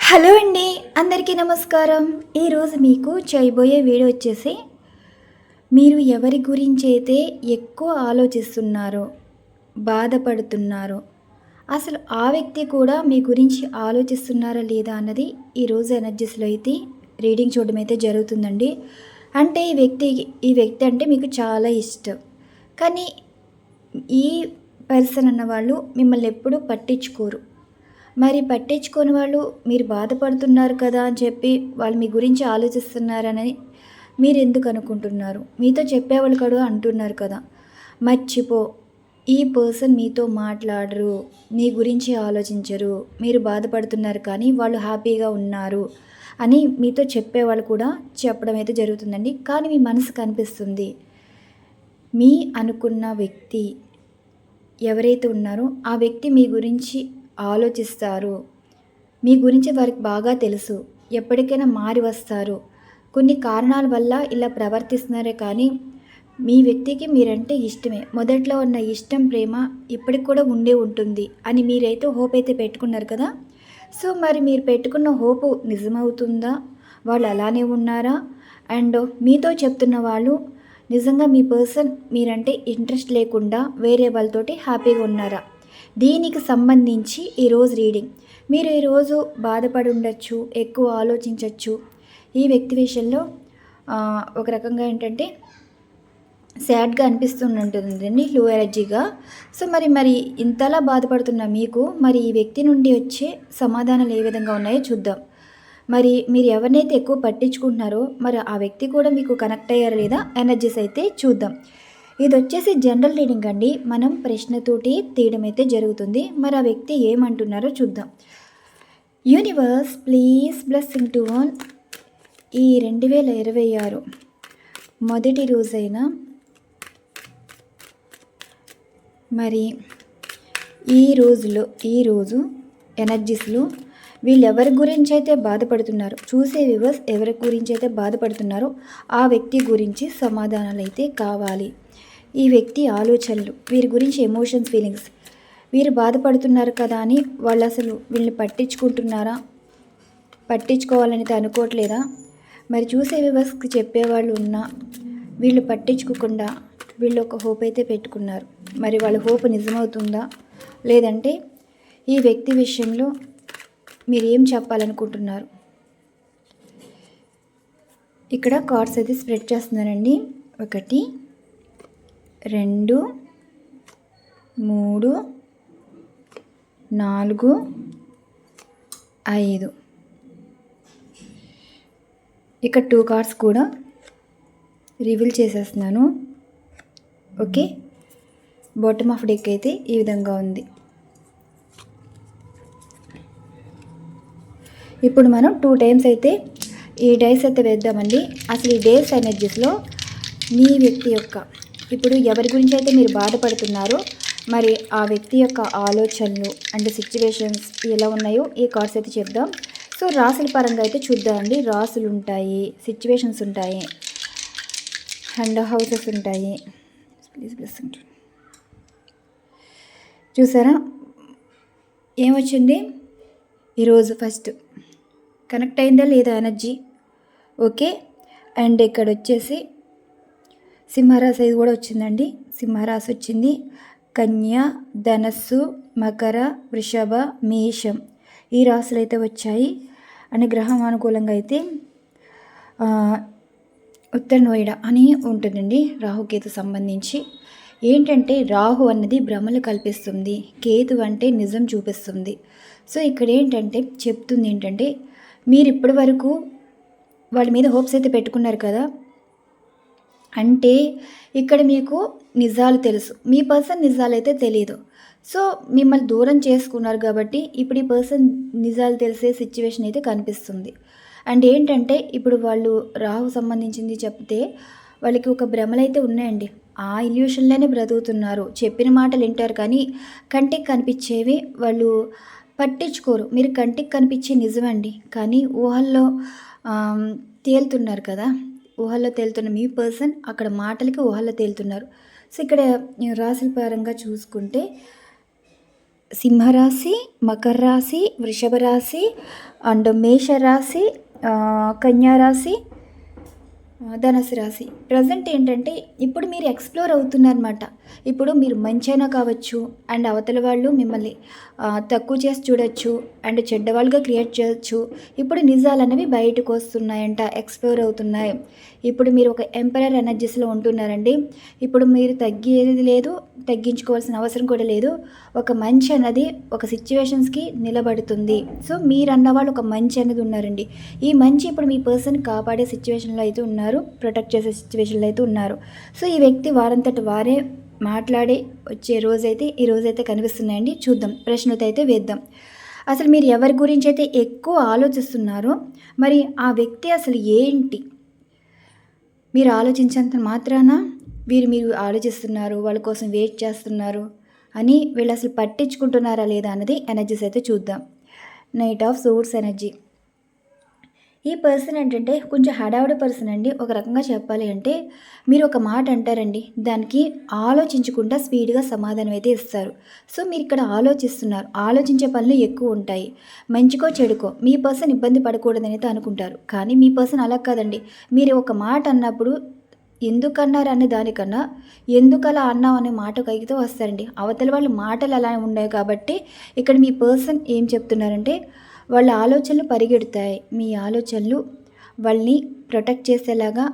Hello అండి అందరికీ నమస్కారం. ఈరోజు మీకు చేయబోయే వీడియో వచ్చేసి మీరు ఎవరి గురించి అయితే ఎక్కువ ఆలోచిస్తున్నారో బాధపడుతున్నారో అసలు ఆ వ్యక్తి కూడా మీ గురించి ఆలోచిస్తున్నారా లేదా అన్నది ఈరోజు ఎనర్జీస్లో అయితే రీడింగ్ చూడడం అయితే జరుగుతుందండి. అంటే ఈ వ్యక్తి ఈ వ్యక్తి అంటే మీకు చాలా ఇష్టం. కానీ ఈ పర్సన్ అన్న వాళ్ళు మిమ్మల్ని ఎప్పుడూ పట్టించుకోరు. మరి పట్టించుకోని వాళ్ళు మీరు బాధపడుతున్నారు కదా అని చెప్పి వాళ్ళు మీ గురించి ఆలోచిస్తున్నారని మీరు ఎందుకు అనుకుంటున్నారు? మీతో చెప్పేవాళ్ళు కూడా అంటున్నారు కదా. మర్చిపో. ఈ పర్సన్ మీతో మాట్లాడరు మీ గురించి ఆలోచించరు మీరు బాధపడుతున్నారు కానీ వాళ్ళు హ్యాపీగా ఉన్నారు అని మీతో చెప్పేవాళ్ళు కూడా చెప్పడం అయితే జరుగుతుందండి. కానీ మీ మనసు కనిపిస్తుంది. మీ అనుకున్న వ్యక్తి ఎవరైతే ఉన్నారో ఆ వ్యక్తి మీ గురించి ఆలోచిస్తారు. మీ గురించి వారికి బాగా తెలుసు. ఎప్పటికైనా మారి వస్తారు. కొన్ని కారణాల వల్ల ఇలా ప్రవర్తిస్తున్నారే కానీ మీ వ్యక్తికి మీరంటే ఇష్టమే. మొదట్లో ఉన్న ఇష్టం ప్రేమ ఇప్పటికి కూడా ఉండే ఉంటుంది అని మీరైతే హోప్ అయితే పెట్టుకున్నారు కదా? సో మరి మీరు పెట్టుకున్న హోపు నిజమవుతుందా? వాళ్ళు అలానే ఉన్నారా? అండ్ మీతో చెప్తున్న వాళ్ళు నిజంగా మీ పర్సన్ మీరంటే ఇంట్రెస్ట్ లేకుండా వేరే వాళ్ళతోటి హ్యాపీగా ఉన్నారా? దీనికి సంబంధించి ఈరోజు రీడింగ్. మీరు ఈరోజు బాధపడి ఉండొచ్చు ఎక్కువ ఆలోచించవచ్చు ఈ వ్యక్తి విషయంలో ఒక రకంగా ఏంటంటే సాడ్గా అనిపిస్తుంటుందండి లో ఎనర్జీగా సో మరి మరి ఇంతలా బాధపడుతున్న మీకు మరి ఈ వ్యక్తి నుండి వచ్చే సమాధానాలు ఏ విధంగా ఉన్నాయో చూద్దాం. మరి మీరు ఎవరినైతే ఎక్కువ పట్టించుకుంటున్నారో మరి ఆ వ్యక్తి కూడా మీకు కనెక్ట్ అయ్యారు లేదా ఎనర్జీస్ అయితే చూద్దాం. ఇది వచ్చేసి జనరల్ రీడింగ్ అండి. మనం ప్రశ్నతోటి తీయడం అయితే జరుగుతుంది. మరి ఆ వ్యక్తి ఏమంటున్నారో చూద్దాం. Universe please blessing to one ఈ రెండు వేల ఇరవై ఆరు మొదటి రోజైన మరి ఈ రోజులో ఈరోజు ఎనర్జీస్లో వీళ్ళెవరి గురించి అయితే బాధపడుతున్నారు చూసే వివర్స్ ఎవరి గురించి అయితే బాధపడుతున్నారో ఆ వ్యక్తి గురించి సమాధానాలు అయితే కావాలి. ఈ వ్యక్తి ఆలోచనలు వీరి గురించి ఎమోషన్స్ ఫీలింగ్స్ వీరు బాధపడుతున్నారు కదా అని వాళ్ళు అసలు వీళ్ళని పట్టించుకుంటున్నారా? పట్టించుకోవాలని అనుకోవట్లేదా? మరి చూసే వ్యవస్థకి చెప్పేవాళ్ళు ఉన్నా వీళ్ళు పట్టించుకోకుండా వీళ్ళు ఒక హోప్ అయితే పెట్టుకున్నారు. మరి వాళ్ళ హోప్ నిజమవుతుందా? లేదంటే ఈ వ్యక్తి విషయంలో మీరు ఏం చెప్పాలనుకుంటున్నారు? ఇక్కడ కార్డ్స్ అయితే స్ప్రెడ్ చేస్తున్నానండి. ఒకటి రెండు మూడు నాలుగు ఐదు. ఇక్కడ టూ కార్డ్స్ కూడా రివీల్ చేసేస్తున్నాను. ఓకే? బాటమ్ ఆఫ్ డెక్ అయితే ఈ విధంగా ఉంది. ఇప్పుడు మనం టూ టైమ్స్ అయితే ఈ డైస్ అయితే వేద్దామండి. అసలు ఈ డేస్ ఎనర్జీస్లో మీ వ్యక్తి యొక్క ఇప్పుడు ఎవరి గురించి అయితే మీరు బాధపడుతున్నారో మరి ఆ వ్యక్తి యొక్క ఆలోచనలు అండ్ సిచ్యువేషన్స్ ఎలా ఉన్నాయో ఈ కార్డ్స్ అయితే చెప్దాం. సో రాసుల పరంగా అయితే చూద్దామండి. రాసులు ఉంటాయి సిచ్యువేషన్స్ ఉంటాయి అండ్ హౌసెస్ ఉంటాయి. ప్లీజ్ బ్లెస్ చూసారా? ఏమొచ్చింది? ఈరోజు ఫస్ట్ కనెక్ట్ అయిందా లేదా ఎనర్జీ ఓకే అండ్ ఇక్కడ వచ్చేసి సింహరాశి ఇది కూడా వచ్చిందండి. సింహరాశి వచ్చింది కన్య ధనస్సు మకర వృషభ మేషం. ఈ రాశులు అయితే వచ్చాయి. అని గ్రహం అనుకూలంగా అయితే ఉత్తర నోయిడ అని ఉంటుందండి రాహుకేతు సంబంధించి. ఏంటంటే రాహు అన్నది భ్రమలు కల్పిస్తుంది. కేతు అంటే నిజం చూపిస్తుంది. సో ఇక్కడ ఏంటంటే చెప్తుంది ఏంటంటే మీరు ఇప్పటి వరకు వాళ్ళ మీద హోప్స్ అయితే పెట్టుకున్నారు కదా అంటే ఇక్కడ మీకు నిజాలు తెలుసు. మీ పర్సన్ నిజాలు అయితే తెలియదు సో మిమ్మల్ని దూరం చేసుకున్నారు కాబట్టి ఇప్పుడు ఈ పర్సన్ నిజాలు తెలిసే సిచ్యువేషన్ అయితే కనిపిస్తుంది. అండ్ ఏంటంటే ఇప్పుడు వాళ్ళు రాహు సంబంధించింది చెప్తే వాళ్ళకి ఒక భ్రమలు అయితే ఉన్నాయండి. ఆ ఇల్యూషన్లోనే బ్రతుకుతున్నారు. చెప్పిన మాటలు వింటారు కానీ కంటికి కనిపించేవి వాళ్ళు పట్టించుకోరు. మీరు కంటికి కనిపించే నిజమండి. కానీ ఊహల్లో తేలుతున్నారు కదా. ఊహల్లో తేలుతున్న మీ పర్సన్ అక్కడ మాటలకి ఊహల్లో తేలుతున్నారు. సో ఇక్కడ రాశుల పరంగా చూసుకుంటే సింహరాశి మకర రాశి వృషభ రాశి అండ్ మేషరాశి కన్యారాశి ధనసు రాశి రాశి. ప్రజెంట్ ఏంటంటే ఇప్పుడు మీరు ఎక్స్ప్లోర్ అవుతున్నారన్నమాట. ఇప్పుడు మీరు మంచైనా కావచ్చు అండ్ అవతల వాళ్ళు మిమ్మల్ని తక్కువ చేసి చూడొచ్చు అండ్ చెడ్డవాళ్ళుగా క్రియేట్ చేయొచ్చు. ఇప్పుడు నిజాలు అనేవి బయటకు వస్తున్నాయంట ఎక్స్ప్లోర్ అవుతున్నాయి. ఇప్పుడు మీరు ఒక ఎంపరర్ ఎనర్జీస్లో ఉంటున్నారండి. ఇప్పుడు మీరు తగ్గేది లేదు తగ్గించుకోవాల్సిన అవసరం కూడా లేదు. ఒక మంచి అన్నది ఒక సిచ్యువేషన్స్కి నిలబడుతుంది. సో మీరు అన్నవాళ్ళు ఒక మంచి అనేది ఉన్నారండి. ఈ మంచి ఇప్పుడు మీ పర్సన్ కాపాడే సిచ్యువేషన్లో అయితే ఉన్నారు ప్రొటెక్ట్ చేసే సిచ్యువేషన్లో అయితే ఉన్నారు. సో ఈ వ్యక్తి వారంతటి వారే మాట్లాడే వచ్చే రోజైతే ఈ రోజైతే కనిపిస్తున్నాయండి. చూద్దాం. ప్రశ్నతో అయితే వేద్దాం. అసలు మీరు ఎవరి గురించి అయితే ఎక్కువ ఆలోచిస్తున్నారో మరి ఆ వ్యక్తి అసలు ఏంటి? మీరు ఆలోచించేంత మాత్రాన వీరు మీరు ఆలోచిస్తున్నారు వాళ్ళ కోసం వెయిట్ చేస్తున్నారు అని వీళ్ళు అసలు పట్టించుకుంటున్నారా లేదా అన్నది ఎనర్జీస్ అయితే చూద్దాం. Knight of swords energy. ఈ పర్సన్ ఏంటంటే కొంచెం హడావుడి పర్సన్ అండి. ఒక రకంగా చెప్పాలి అంటే మీరు ఒక మాట అంటారండి. దానికి ఆలోచించకుండా స్పీడ్గా సమాధానం అయితే ఇస్తారు. సో మీరు ఇక్కడ ఆలోచిస్తున్నారు. ఆలోచించే పనులు ఎక్కువ ఉంటాయి. మంచికో చెడుకో. మీ పర్సన్ ఇబ్బంది పడకూడదని అయితే అనుకుంటారు. కానీ మీ పర్సన్ అలా కాదండి. మీరు ఒక మాట అన్నప్పుడు ఎందుకన్నారు అనే దానికన్నా ఎందుకు అలా అన్నావు అనే మాట అయితే వస్తారండి. అవతల వాళ్ళ మాటలు అలా ఉన్నాయి కాబట్టి ఇక్కడ మీ పర్సన్ ఏం చెప్తున్నారంటే వాళ్ళ ఆలోచనలు పరిగెడతాయి. మీ ఆలోచనలు వాళ్ళని ప్రొటెక్ట్ చేసేలాగా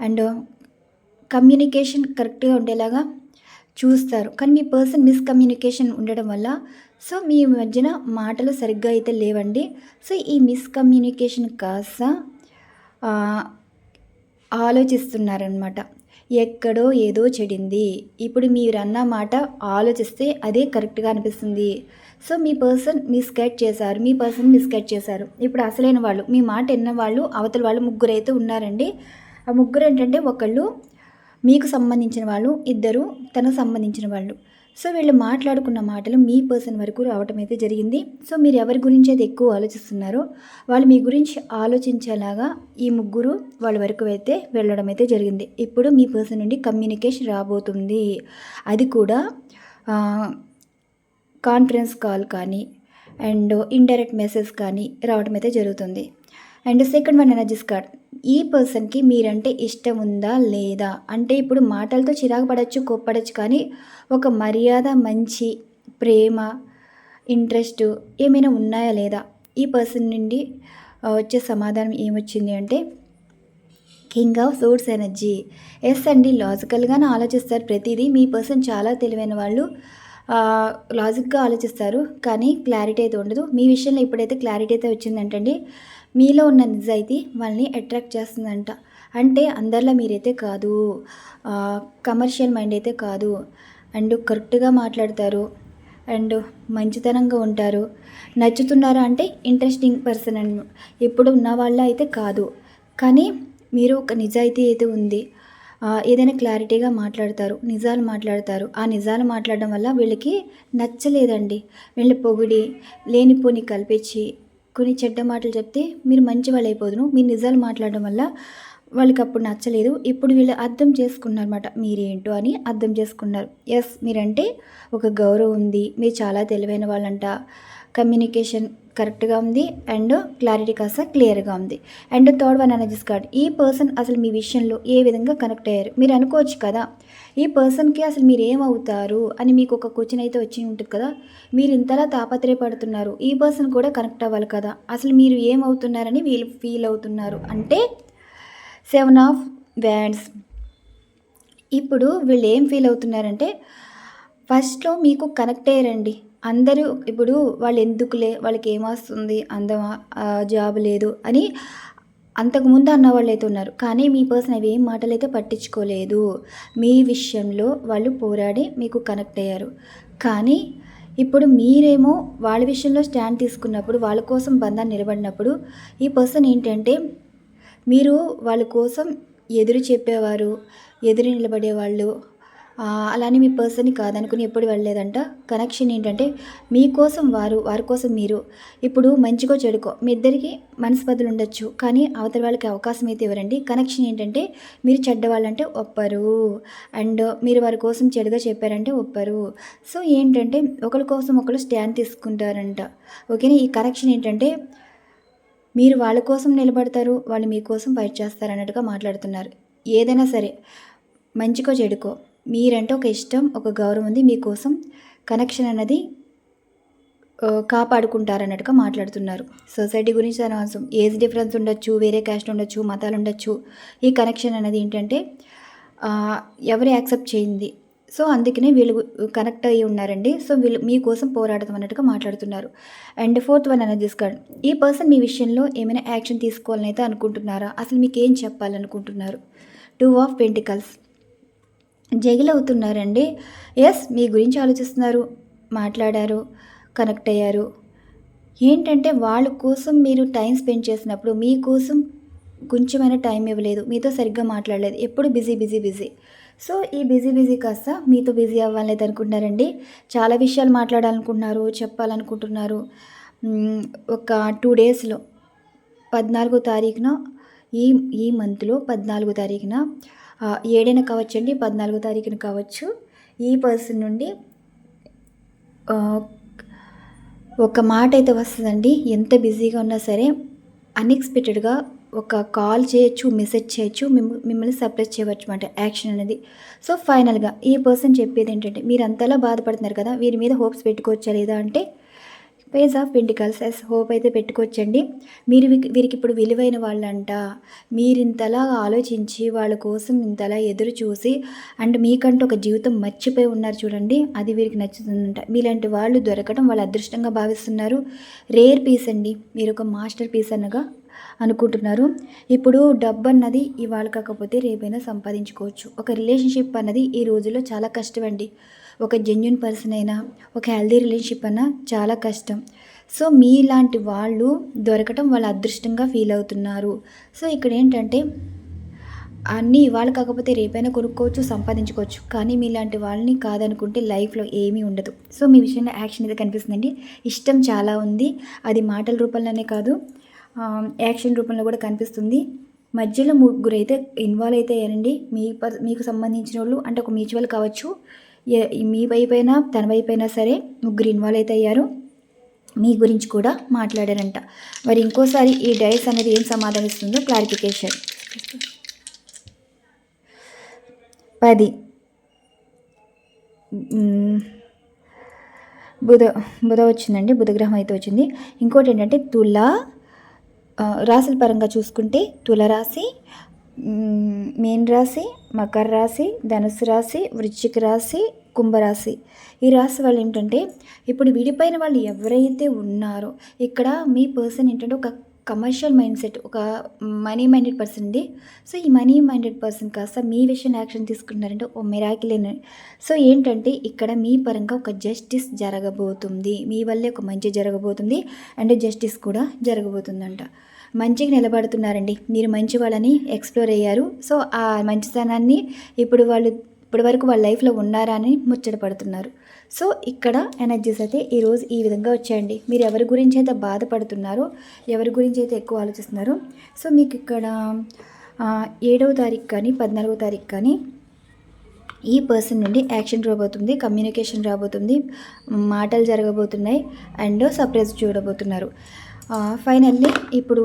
అండ్ కమ్యూనికేషన్ కరెక్ట్గా ఉండేలాగా చూస్తారు. కానీ మీ పర్సన్ మిస్కమ్యూనికేషన్ ఉండడం వల్ల సో మీ మధ్యన మాటలు సరిగ్గా అయితే లేవండి. సో ఈ మిస్కమ్యూనికేషన్ కాస్త ఆలోచిస్తున్నారనమాట ఎక్కడో ఏదో చెడింది. ఇప్పుడు మీరు అన్న మాట ఆలోచిస్తే అదే కరెక్ట్గా అనిపిస్తుంది. సో మీ పర్సన్ మిస్గైడ్ చేశారు మీ పర్సన్ మిస్గైడ్ చేశారు. ఇప్పుడు అసలైన వాళ్ళు మీ మాట విన్న వాళ్ళు అవతల వాళ్ళు ముగ్గురు అయితే ఉన్నారండి. ఆ ముగ్గురు ఏంటంటే ఒకళ్ళు మీకు సంబంధించిన వాళ్ళు ఇద్దరు తనకు సంబంధించిన వాళ్ళు. సో వీళ్ళు మాట్లాడుకున్న మాటలు మీ పర్సన్ వరకు రావటం అయితే జరిగింది. సో మీరు ఎవరి గురించి అయితే ఎక్కువ ఆలోచిస్తున్నారో వాళ్ళు మీ గురించి ఆలోచించేలాగా ఈ ముగ్గురు వాళ్ళ వరకు అయితే వెళ్ళడం అయితే జరిగింది. ఇప్పుడు మీ పర్సన్ నుండి కమ్యూనికేషన్ రాబోతుంది. అది కూడా కాన్ఫరెన్స్ కాల్ కానీ అండ్ ఇండైరెక్ట్ మెసేజ్ కానీ రావడం అయితే జరుగుతుంది. And second one energies card ఈ పర్సన్కి మీరంటే ఇష్టం ఉందా లేదా? అంటే ఇప్పుడు మాటలతో చిరాకు పడచ్చు కోప్పడచ్చు కానీ ఒక మర్యాద మంచి ప్రేమ ఇంట్రెస్ట్ ఏమైనా ఉన్నాయా లేదా? ఈ పర్సన్ నుండి వచ్చే సమాధానం ఏమొచ్చింది అంటే king of swords energy yes అండి లాజికల్గానే ఆలోచిస్తారు ప్రతిదీ. మీ పర్సన్ చాలా తెలివైన వాళ్ళు. లాజిక్గా ఆలోచిస్తారు కానీ క్లారిటీ అయితే ఉండదు. మీ విషయంలో ఇప్పుడైతే క్లారిటీ అయితే వచ్చిందంటండి. మీలో ఉన్న నిజాయితీ వాళ్ళని అట్రాక్ట్ చేస్తుందంట. అంటే అందరిలో మీరైతే కాదు కమర్షియల్ మైండ్ అయితే కాదు. అండ్ కరెక్ట్గా మాట్లాడతారు. అండ్ మంచితనంగా ఉంటారు. నచ్చుతున్నారా అంటే ఇంట్రెస్టింగ్ పర్సన్ అండ్ ఇప్పుడు ఉన్న వాళ్ళ అయితే కాదు. కానీ మీరు ఒక నిజాయితీ అయితే ఉంది. ఏదైనా క్లారిటీగా మాట్లాడతారు నిజాలు మాట్లాడతారు. ఆ నిజాలు మాట్లాడడం వల్ల వీళ్ళకి నచ్చలేదండి. వీళ్ళ పొగిడి లేనిపోని కల్పించి కొన్ని చెడ్డ మాటలు చెప్తే మీరు మంచి వాళ్ళు అయిపోదును. మీరు నిజాలు మాట్లాడడం వల్ల వాళ్ళకి అప్పుడు నచ్చలేదు. ఇప్పుడు వీళ్ళు అర్థం చేసుకున్నారన్నమాట. మీరేంటో అని అర్థం చేసుకున్నారు. ఎస్ మీరంటే ఒక గౌరవం ఉంది. మీరు చాలా తెలివైన వాళ్ళంట. కమ్యూనికేషన్ కరెక్ట్గా ఉంది. అండ్ క్లారిటీ కాస్త క్లియర్గా ఉంది. And third one energies card ఈ పర్సన్ అసలు మీ విషయంలో ఏ విధంగా కనెక్ట్ అయ్యారు? మీరు అనుకోవచ్చు కదా ఈ పర్సన్కి అసలు మీరు ఏమవుతారు అని మీకు ఒక క్వశ్చన్ అయితే వచ్చి ఉంటుంది కదా మీరు ఇంతలా తాపత్రయపడుతున్నారు ఈ పర్సన్ కూడా కనెక్ట్ అవ్వాలి కదా అసలు మీరు ఏమవుతున్నారని వీళ్ళు ఫీల్ అవుతున్నారు? అంటే సెవెన్ ఆఫ్ వ్యాండ్స్. ఇప్పుడు వీళ్ళు ఏం ఫీల్ అవుతున్నారంటే ఫస్ట్లో మీకు కనెక్ట్ అయ్యారండి. అందరూ ఇప్పుడు వాళ్ళు ఎందుకులే వాళ్ళకి ఏమొస్తుంది అందమా జాబ్ లేదు అని అంతకుముందు అన్న వాళ్ళు అయితే ఉన్నారు కానీ మీ పర్సన్ అవి ఏం మాటలు అయితే పట్టించుకోలేదు. మీ విషయంలో వాళ్ళు పోరాడి మీకు కనెక్ట్ అయ్యారు కానీ ఇప్పుడు మీరేమో వాళ్ళ విషయంలో స్టాండ్ తీసుకున్నప్పుడు వాళ్ళ కోసం బంధాన్ని నిలబడినప్పుడు ఈ పర్సన్ ఏంటంటే మీరు వాళ్ళ కోసం ఎదురు చెప్పేవారు ఎదురు నిలబడేవాళ్ళు అలానే మీ పర్సన్ని కాదనుకుని ఎప్పుడు వెళ్ళలేదంట. కనెక్షన్ ఏంటంటే మీకోసం వారు వారి కోసం మీరు. ఇప్పుడు మంచికో చెడుకో మీ ఇద్దరికి మనస్పదులు ఉండొచ్చు. కానీ అవతల వాళ్ళకి అవకాశం అయితే ఇవ్వరండి. కనెక్షన్ ఏంటంటే మీరు చెడ్డవాళ్ళంటే ఒప్పరు. అండ్ మీరు వారి కోసం చెడుగా చెప్పారంటే ఒప్పరు. సో ఏంటంటే ఒకరి కోసం ఒకరు స్టాండ్ తీసుకుంటారంట. ఓకేనా? ఈ కనెక్షన్ ఏంటంటే మీరు వాళ్ళ కోసం నిలబడతారు వాళ్ళు మీకోసం ఫైట్ చేస్తారు అన్నట్టుగా మాట్లాడుతున్నారు. ఏదైనా సరే మంచికో చెడుకో. మీరంటే ఒక ఇష్టం ఒక గౌరవం ఉంది మీకోసం కనెక్షన్ అన్నది కాపాడుకుంటారన్నట్టుగా మాట్లాడుతున్నారు. సొసైటీ గురించి అనవసరం ఏజ్ డిఫరెన్స్ ఉండొచ్చు వేరే క్యాస్ట్ ఉండొచ్చు మతాలు ఉండొచ్చు. ఈ కనెక్షన్ అనేది ఏంటంటే ఎవరు యాక్సెప్ట్ చేయింది. సో అందుకనే వీళ్ళు కనెక్ట్ అయ్యి ఉన్నారండి. సో వీళ్ళు మీకోసం పోరాడతాం అన్నట్టుగా మాట్లాడుతున్నారు. అండ్ ఫోర్త్ వన్ అనేది తీసుకోండి ఈ పర్సన్ మీ విషయంలో ఏమైనా యాక్షన్ తీసుకోవాలని అయితే అనుకుంటున్నారా? అసలు మీకు ఏం చెప్పాలనుకుంటున్నారు? టూ ఆఫ్ పెంటికల్స్ జగిల్ అవుతున్నారండి ఎస్ మీ గురించి ఆలోచిస్తున్నారు మాట్లాడారు కనెక్ట్ అయ్యారు ఏంటంటే వాళ్ళ కోసం మీరు టైం స్పెండ్ చేసినప్పుడు మీకోసం కొంచెమైనా టైం ఇవ్వలేదు. మీతో సరిగ్గా మాట్లాడలేదు. ఎప్పుడు బిజీ బిజీ బిజీ. సో ఈ బిజీ బిజీ కాస్త మీతో బిజీ అవ్వాలనేది అనుకుంటున్నారండి. చాలా విషయాలు మాట్లాడాలనుకుంటున్నారు చెప్పాలనుకుంటున్నారు. ఒక టూ డేస్లో పద్నాలుగో తారీఖున ఈ ఈ మంత్లో పద్నాలుగో తారీఖున ఏడైనా ఏడైనా కావచ్చండి పద్నాలుగో తారీఖున కావచ్చు. ఈ పర్సన్ నుండి ఒక మాట అయితే వస్తుందండి ఎంత బిజీగా ఉన్నా సరే అన్ఎక్స్పెక్టెడ్గా ఒక కాల్ చేయొచ్చు మెసేజ్ చేయొచ్చు మిమ్మ మిమ్మల్ని సర్ప్రైజ్ చేయవచ్చు అనమాట యాక్షన్ అనేది. సో ఫైనల్గా ఈ పర్సన్ చెప్పేది ఏంటంటే మీరు అంతలా బాధపడుతున్నారు కదా వీరి మీద హోప్స్ పెట్టుకోవచ్చా లేదా అంటే page of pentacles yes hope అయితే పెట్టుకోవచ్చండి. మీరు వీరికి ఇప్పుడు విలువైన వాళ్ళంట మీరు ఇంతలా ఆలోచించి వాళ్ళ కోసం ఇంతలా ఎదురు చూసి అండ్ మీకంటూ ఒక జీవితం మర్చిపోయి ఉన్నారు చూడండి అది వీరికి నచ్చుతుందంట. మీలాంటి వాళ్ళు దొరకడం వాళ్ళు అదృష్టంగా భావిస్తున్నారు. రేర్ పీస్ అండి. మీరు ఒక మాస్టర్ పీస్ అనగా అనుకుంటున్నారు. ఇప్పుడు డబ్బు అన్నది ఇవాళ కాకపోతే రేపైనా సంపాదించుకోవచ్చు. ఒక రిలేషన్షిప్ అన్నది ఈ రోజుల్లో చాలా కష్టం అండి ఒక జెన్యున్ పర్సన్ అయినా ఒక హెల్దీ రిలేషన్షిప్ అయినా చాలా కష్టం. సో మీలాంటి వాళ్ళు దొరకటం వాళ్ళు అదృష్టంగా ఫీల్ అవుతున్నారు. సో ఇక్కడ ఏంటంటే అన్నీ ఇవాళ కాకపోతే రేపైనా కొనుక్కోవచ్చు సంపాదించుకోవచ్చు. కానీ మీలాంటి వాళ్ళని కాదనుకుంటే లైఫ్లో ఏమీ ఉండదు. సో మీ విషయంలో యాక్షన్ అయితే కనిపిస్తుందండి. ఇష్టం చాలా ఉంది. అది మాటల రూపంలోనే కాదు యాక్షన్ రూపంలో కూడా కనిపిస్తుంది. మధ్యలో ముగ్గురు అయితే ఇన్వాల్వ్ అయితే అయ్యారండి. మీ మీకు సంబంధించిన వాళ్ళు అంటే ఒక మ్యూచువల్ కావచ్చు. మీ వైపు అయినా తన వైపు అయినా సరే ముగ్గురు ఇన్వాల్వ్ అయితే అయ్యారు మీ గురించి కూడా మాట్లాడారంట. మరి ఇంకోసారి ఈ డైస్ అనేది ఏం సమాధానం ఇస్తుందో క్లారిఫికేషన్ పది. బుధ బుధ వచ్చిందండి బుధగ్రహం అయితే వచ్చింది. ఇంకోటి ఏంటంటే తుల రాశుల పరంగా చూసుకుంటే తులరాశి మీన్ రాశి మకర రాశి ధనుసు రాశి వృశ్చిక రాశి కుంభరాశి. ఈ రాశి వాళ్ళు ఏంటంటే ఇప్పుడు విడిపోయిన వాళ్ళు ఎవరైతే ఉన్నారో ఇక్కడ మీ పర్సన్ ఏంటంటే ఒక కమర్షియల్ మైండ్ సెట్ ఒక మనీ మైండెడ్ పర్సన్ అండి. సో ఈ మనీ మైండెడ్ పర్సన్ కాస్త మీ విషయం యాక్షన్ తీసుకుంటున్నారంటే ఓ మిరాకిలేని సో ఏంటంటే ఇక్కడ మీ పరంగా ఒక జస్టిస్ జరగబోతుంది. మీ వల్లే ఒక మంచి జరగబోతుంది. అండ్ జస్టిస్ కూడా జరగబోతుందంట. మంచిగా నిలబడుతున్నారండి. మీరు మంచి వాళ్ళని ఎక్స్ప్లోర్ అయ్యారు. సో ఆ మంచితనాన్ని ఇప్పుడు వాళ్ళు ఇప్పటి వరకు వాళ్ళ లైఫ్లో ఉన్నారా అని ముచ్చటపడుతున్నారు సో ఇక్కడ ఎనర్జీస్ అయితే ఈరోజు ఈ విధంగా వచ్చాయండి. మీరు ఎవరి గురించి అయితే బాధపడుతున్నారో ఎవరి గురించి అయితే ఎక్కువ ఆలోచిస్తున్నారో సో మీకు ఇక్కడ ఏడవ తారీఖు కానీ పద్నాలుగో తారీఖు కానీ ఈ పర్సన్ నుండి యాక్షన్ రాబోతుంది కమ్యూనికేషన్ రాబోతుంది మాటలు జరగబోతున్నాయి అండ్ సర్ప్రైజ్ చూడబోతున్నారు. ఫైనల్లీ ఇప్పుడు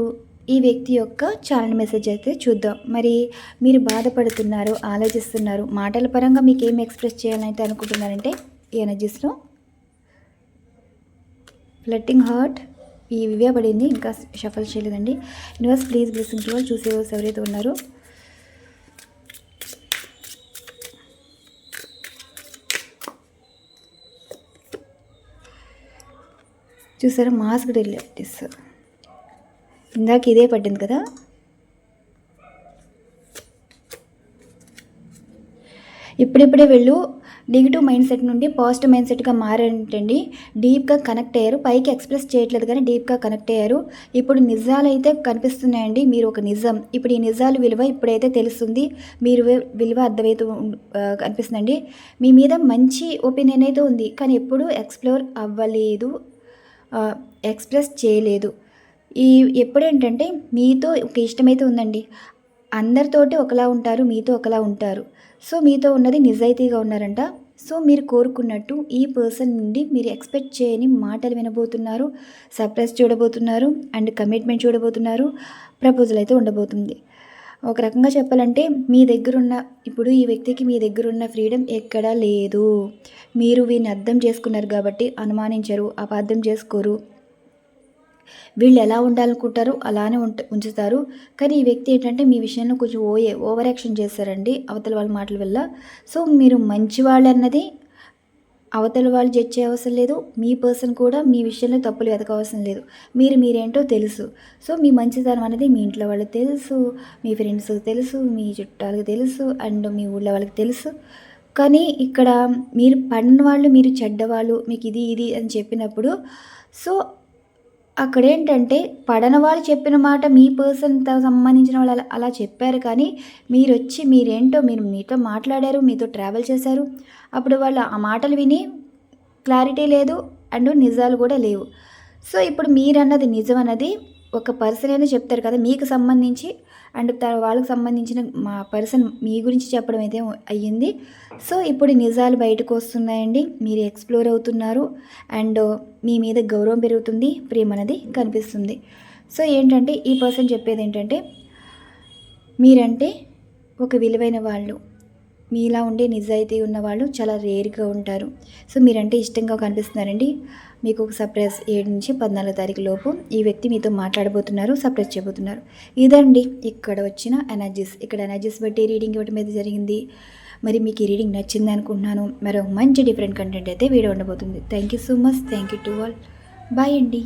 ఈ వ్యక్తి యొక్క ఛానల్ మెసేజ్ అయితే చూద్దాం. మరి మీరు బాధపడుతున్నారు ఆలోచిస్తున్నారు మాటల పరంగా మీకు ఏం ఎక్స్ప్రెస్ చేయాలని అయితే అనుకుంటున్నారంటే ఈ ఎనర్జీస్లో ఫ్లట్టింగ్ హార్ట్ ఈ వివ్యా పడింది ఇంకా షఫల్ చేయలేదండి. యూనివర్స్ ప్లీజ్ బ్లెస్సింగ్ టు చూసే ఎవరైతే ఉన్నారో చూసారా? మాస్క్ డెలిటిస్ ఇందాక ఇదే పట్టింది కదా? ఇప్పుడిప్పుడే వెళ్ళు. నెగిటివ్ మైండ్ సెట్ నుండి పాజిటివ్ మైండ్ సెట్గా మారారంటండి డీప్గా కనెక్ట్ అయ్యారు. పైకి ఎక్స్ప్రెస్ చేయట్లేదు కానీ డీప్గా కనెక్ట్ అయ్యారు. ఇప్పుడు నిజాలు అయితే కనిపిస్తున్నాయండి. మీరు ఒక నిజం. ఇప్పుడు ఈ నిజాలు విలువ ఇప్పుడైతే తెలుస్తుంది. మీరు విలువ అర్థమైతే కనిపిస్తుందండి. మీ మీద మంచి ఒపీనియన్ అయితే ఉంది. కానీ ఎప్పుడూ ఎక్స్ప్లోర్ అవ్వలేదు. ఎక్స్ప్రెస్ చేయలేదు. ఈ ఎప్పుడేంటంటే మీతో ఒక ఇష్టమైతే ఉందండి. అందరితోటి ఒకలా ఉంటారు మీతో ఒకలా ఉంటారు. సో మీతో ఉన్నది నిజాయితీగా ఉన్నారంట. సో మీరు కోరుకున్నట్టు ఈ పర్సన్ నుండి మీరు ఎక్స్పెక్ట్ చేయని మాటలు వినబోతున్నారు సర్ప్రైజ్ చూడబోతున్నారు అండ్ కమిట్మెంట్ చూడబోతున్నారు ప్రపోజల్ అయితే ఉండబోతుంది. ఒక రకంగా చెప్పాలంటే మీ దగ్గరున్న ఇప్పుడు ఈ వ్యక్తికి మీ దగ్గరున్న ఫ్రీడమ్ ఎక్కడా లేదు. మీరు వీరిని అర్థం చేసుకున్నారు కాబట్టి అనుమానించరు అపార్థం చేసుకోరు. వీళ్ళు ఎలా ఉండాలనుకుంటారో అలానే ఉంట ఉంచుతారు. కానీ ఈ వ్యక్తి ఏంటంటే మీ విషయంలో కొంచెం ఓయే ఓవర్ యాక్షన్ చేస్తారండి అవతల వాళ్ళ మాటల వల్ల. సో మీరు మంచివాళ్ళు అన్నది అవతల వాళ్ళు జడ్జ్ చేయవసరం లేదు. మీ పర్సన్ కూడా మీ విషయంలో తప్పులు వెతకవసరం లేదు. మీరు మీరేంటో తెలుసు. సో మీ మంచితనం అనేది మీ ఇంట్లో వాళ్ళకి తెలుసు. మీ ఫ్రెండ్స్ తెలుసు. మీ చుట్టాలకు తెలుసు. అండ్ మీ ఊళ్ళో వాళ్ళకి తెలుసు. కానీ ఇక్కడ మీరు పడిన వాళ్ళు మీరు చెడ్డవాళ్ళు మీకు ఇది ఇది అని చెప్పినప్పుడు సో అక్కడ ఏంటంటే పడన వాళ్ళు చెప్పిన మాట మీ పర్సన్ సంబంధించిన వాళ్ళు అలా అలా చెప్పారు కానీ మీరు వచ్చి మీరేంటో మీరు మీతో మాట్లాడారు మీతో ట్రావెల్ చేశారు. అప్పుడు వాళ్ళు ఆ మాటలు విని క్లారిటీ లేదు అండ్ నిజాలు కూడా లేవు. సో ఇప్పుడు మీరన్నది నిజం అన్నది ఒక పర్సన్ అయినా చెప్తారు కదా మీకు సంబంధించి అండ్ త- వాళ్ళకి సంబంధించిన మా పర్సన్ మీ గురించి చెప్పడం అయితే అయ్యింది. సో ఇప్పుడు నిజాలు బయటకు వస్తున్నాయండి. మీరు ఎక్స్ప్లోర్ అవుతున్నారు. అండ్ మీ మీద గౌరవం పెరుగుతుంది. ప్రేమ అనేది కనిపిస్తుంది. సో ఏంటంటే ఈ పర్సన్ చెప్పేది ఏంటంటే మీరంటే ఒక విలువైన వాళ్ళు. మీలా ఉండే నిజాయితీ ఉన్న వాళ్ళు చాలా రేర్గా ఉంటారు. సో మీరంటే ఇష్టంగా కనిపిస్తున్నారండి. మీకు ఒక సర్ప్రైజ్ ఏడు నుంచి పద్నాలుగు తారీఖు లోపు ఈ వ్యక్తి మీతో మాట్లాడబోతున్నారు సర్ప్రైజ్ చేయబోతున్నారు. ఇదండి ఇక్కడ వచ్చిన ఎనర్జీస్. ఇక్కడ ఎనర్జీస్ బట్టి రీడింగ్ ఇవ్వడం అయితే జరిగింది. మరి మీకు ఈ రీడింగ్ నచ్చింది అనుకుంటున్నాను. మరో మంచి డిఫరెంట్ కంటెంట్ అయితే వీడియో ఉండబోతుంది. Thank you so much. Thank you to all. Bye అండి.